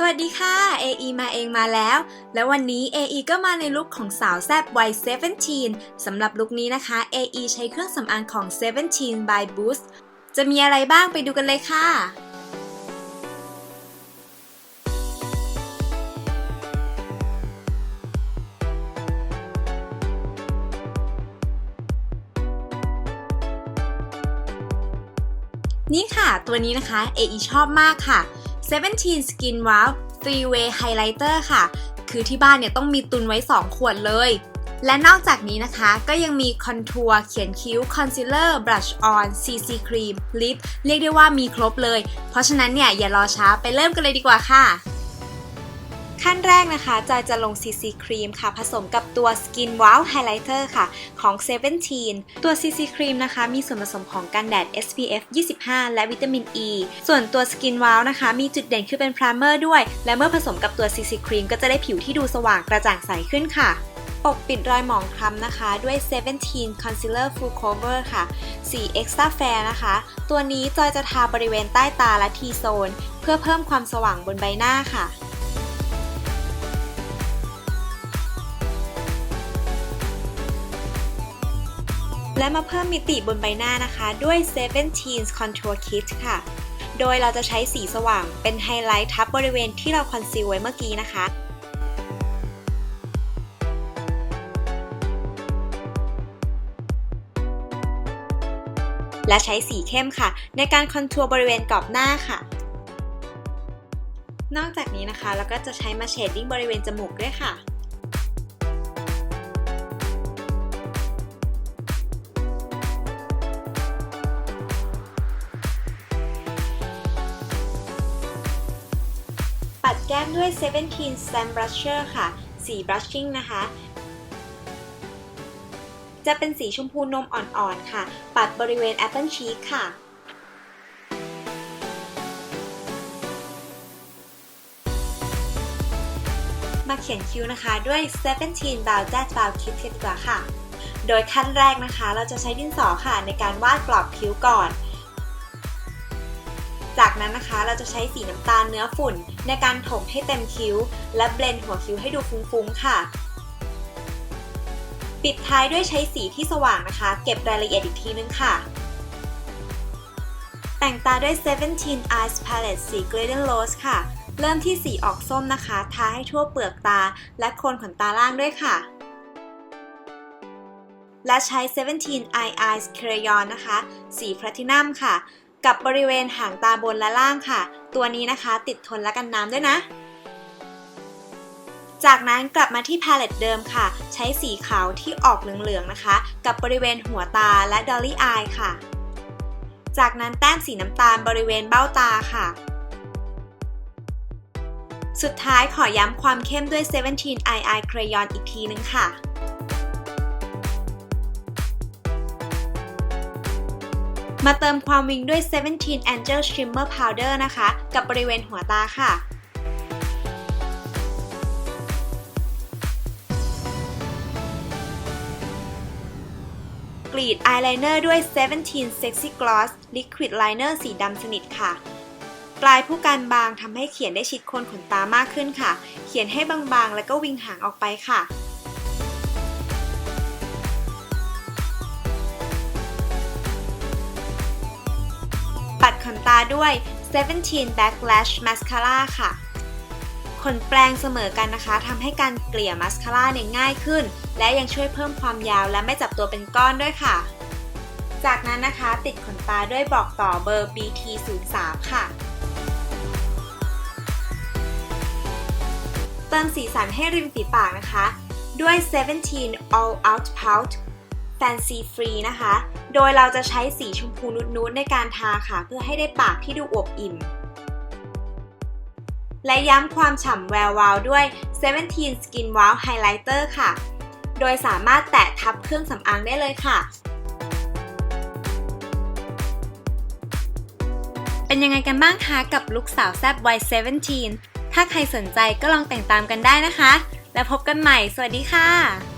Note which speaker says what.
Speaker 1: สวัสดีค่ะ AE มาเองมาแล้ว แล้ววันนี้ AE ก็มาในลุคของสาวแซบวัย 17 สำหรับลุคนี้นะคะ AE ใช้เครื่องสำอางของ 17 by Boost จะมีอะไรบ้างไปดูกันเลยค่ะนี่ค่ะ ตัวนี้นะคะ AE ชอบมากค่ะ 17 Skin Wow 3 Way Highlighter ค่ะ คือที่บ้านเนี่ยต้องมีตุนไว้ 2 ขวดเลย และนอกจากนี้นะคะ ก็ยังมีคอนทัวร์เขียนคิ้ว คอนซีลเลอร์ บลัชออน CC ครีม ลิป เรียกได้ว่ามีครบเลย เพราะฉะนั้นเนี่ยอย่ารอช้าไปเริ่มกันเลยดีกว่าค่ะ ขั้นแรกนะคะจอยจะลง CC ครีมค่ะผสมกับตัว Skin Wow Highlighter ค่ะของ 17 ตัว CC ครีมนะคะ มีส่วนผสมของกันแดด SPF 25 และวิตามิน E ส่วนตัว Skin Wow นะคะ มีจุดเด่นคือเป็น primer ด้วย และเมื่อผสมกับตัว CC ครีมก็จะได้ผิวที่ดูสว่างกระจ่างใสขึ้นค่ะปกปิดรอยหมองคล้ำนะคะ ด้วย 17 Concealer Full Cover ค่ะ สี Extra Fair นะคะ ตัวนี้จอยจะทาบริเวณใต้ตาและ T-zone เพื่อเพิ่มความสว่างบนใบหน้าค่ะ และมาเพิ่มมิติบนใบหน้านะคะ ด้วย17 Contour Kit ค่ะ โดยเราจะใช้สีสว่างเป็นไฮไลท์ทับบริเวณที่เราคอนซีลไว้เมื่อกี้นะคะและใช้สีเข้มค่ะ ในการคอนทัวร์บริเวณกรอบหน้าค่ะ นอกจากนี้นะคะ เราก็จะใช้มาเชดดิ้งบริเวณจมูกด้วยค่ะ ปัดแก้มด้วย 17 Stamp Brusher ค่ะ สี brushing นะคะ จะเป็นสีชมพูนมอ่อนๆค่ะ ปัดบริเวณ Apple Cheek ค่ะมาเขียนคิ้วนะคะด้วย 17 Bow That Bow Kit ดีกว่าค่ะ โดยขั้นแรกนะคะ เราจะใช้ดินสอค่ะในการวาดกรอบคิ้วก่อน จากนั้นนะคะเราจะใช้สีน้ำตาลเนื้อฝุ่น ในการถมให้เต็มคิ้ว และเบลนด์หัวคิ้วให้ดูฟุ้งๆค่ะ ปิดท้ายด้วยใช้สีที่สว่างนะคะ เก็บรายละเอียดอีกทีนึงค่ะ แต่งตาด้วย 17 Eyes Palette สี Golden Rose ค่ะ เริ่มที่สีออกส้มนะคะ ทาให้ทั่วเปลือกตา และโคนขนตาล่างด้วยค่ะและใช้ 17 Eye Eyes Crayon นะคะ สี Platinum ค่ะ กับบริเวณหางตาบนและล่างค่ะ ตัวนี้นะคะติดทนและกันน้ำด้วยนะ จากนั้นกลับมาที่พาเลตเดิมค่ะ ใช้สีขาวที่ออกเหลืองๆนะคะ กับบริเวณหัวตาและดอลลี่อายค่ะ จากนั้นแต้มสีน้ำตาลบริเวณเบ้าตาค่ะ สุดท้ายขอย้ำความเข้มด้วย 17 Eye Eye Crayon อีกทีนึงค่ะ มาเติมความวิงด้วย 17 Angel Shimmer Powder นะคะ กับบริเวณหัวตาค่ะกรีดอายไลเนอร์ด้วย 17 Sexy Gloss Liquid Liner สีดำสนิทค่ะ ปลายผู้การบางทำให้เขียนได้ชิดโคนขนตามากขึ้นค่ะ เขียนให้บางๆ แล้วก็วิงหางออกไปค่ะ ตาด้วย 17 Backlash Mascara ค่ะ ขนแปลงเสมอกันนะคะทำให้การเกลี่ยมัสคาร่าเนี่ยง่ายขึ้น และยังช่วยเพิ่มความยาวและไม่จับตัวเป็นก้อนด้วยค่ะ จากนั้นนะคะติดขนตาด้วยบอกต่อเบอร์ BT03 ค่ะเติมสีสันให้ริมฝีปากนะคะ ด้วย 17 All Out Pout Fancy Free นะคะ โดยเราจะใช้สีชมพูนุดๆในการทาค่ะ เพื่อให้ได้ปากที่ดูอวบอิ่ม และย้ำความฉ่ำแวววาวด้วย 17 Skin Wow Highlighter ค่ะ โดยสามารถแตะทับเครื่องสำอางได้เลยค่ะ เป็นยังไงกันบ้างคะกับลูกสาวแซบวัย 17 ถ้าใครสนใจก็ลองแต่งตามกันได้นะคะ แล้วพบกันใหม่ สวัสดีค่ะ